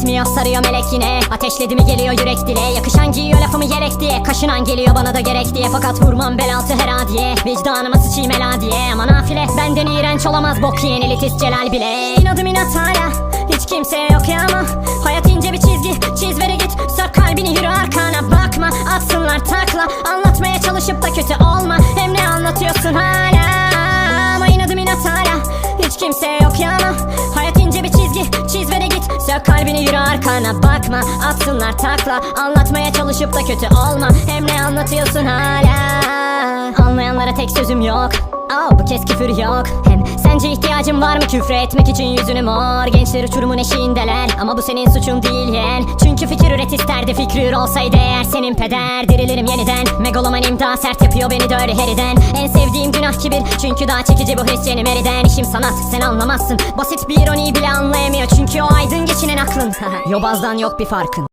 yetmiyor sarıyor melek yine. Ateşledi mi geliyor yürek dile. Yakışan giyiyor lafımı gerek diye. Kaşınan geliyor bana da gerek diye. Fakat vurmam bel altı her diye. Vicdanıma sıçayım ela diye. Aman nafile benden iğrenç olamaz Bok yiyen elitist Celal bile. İnadım inat hala Hiç kimse yok ya ama. Hayat ince bir çizgi Çiz veri git. Sök kalbini yürü arkana bakma. Atsınlar takla Anlatmaya çalışıp da kötü olma. Hem ne anlatıyorsun hala? Ama inadım inat hala Hiç kimse yok ya ama. Hayat ince bir çizgi Çiz ve Sök kalbini yürü arkana bakma. Atsınlar takla. Anlatmaya çalışıp da kötü olma. Hem ne anlatıyorsun hala? Anlayanlara tek sözüm yok. Aa, bu kez küfür yok. Hem sence ihtiyacın var mı? Küfür etmek için yüzünü mor. Gençler uçurumun eşiğindeler. Ama bu senin suçun değil yeğen. Çünkü fikir üret isterdi. Fikri olsaydı eğer senin peder. Dirilirim yeniden. Megalomanim daha sert yapıyor beni de heriden. En sevdiğim günah kibir Çünkü daha çekici bu his yeni meriden. İşim sanat sen anlamazsın. Basit bir ironiyi bile anlayamıyor Aklın Yobazdan yok bir farkın